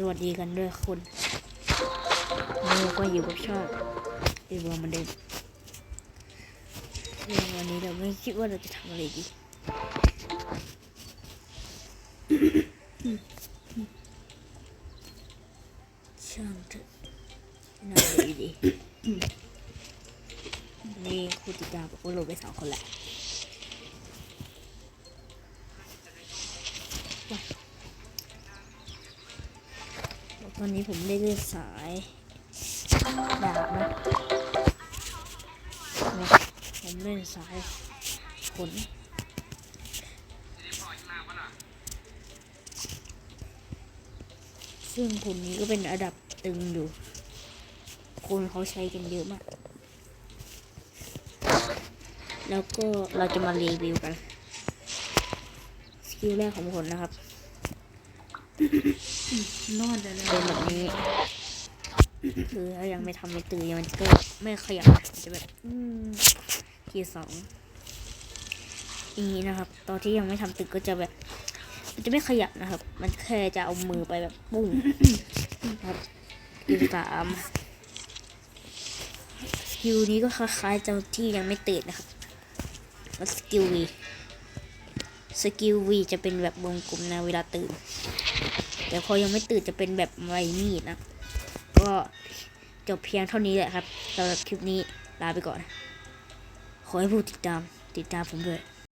สวัสดีกันด้วยคุณเราก็อยู่กับชองเอเวอร์มันเดิมวันนี้เราไม่คิดว่าเราจะทำอะไรดีช่างเถอะน่าดีดีนี่คุณติดตามกับคุณโรไปสองคนแหละ ตอนนี้ผมได้เลือกสายดาบนะนะผมเล่นสายขนซึ่งผลนี้ก็เป็นระดับตึงอยู่ คนเขาใช้กันเยอะมาก แล้วก็เราจะมารีวิวกัน สกิลแรกของผลนะครับ นอนได้เลยเป็นแบบนี้คือถ้ายังไม่ทำไม่ตื่นมันก็ไม่ขยับนะมันจะแบบอืมทีสองอย่างนี้นะครับ ตอนที่ยังไม่ทำตึกก็จะแบบ มันจะไม่ขยับนะครับ มันแค่จะเอามือไปแบบปุ้งครับทีสามสกิลนี้ก็คล้ายๆเจ้าที่ยังไม่ตื่นนะครับแล้วสกิลวี สกิลวีจะเป็นแบบวงกลมนะเวลาตื่น แต่พอยังไม่ตื่นจะเป็นแบบไวมีดนะ ก็จบเพียงเท่านี้แหละครับสำหรับคลิปนี้ลาไปก่อน ขอให้ผู้ติดตามติดตามผมด้วย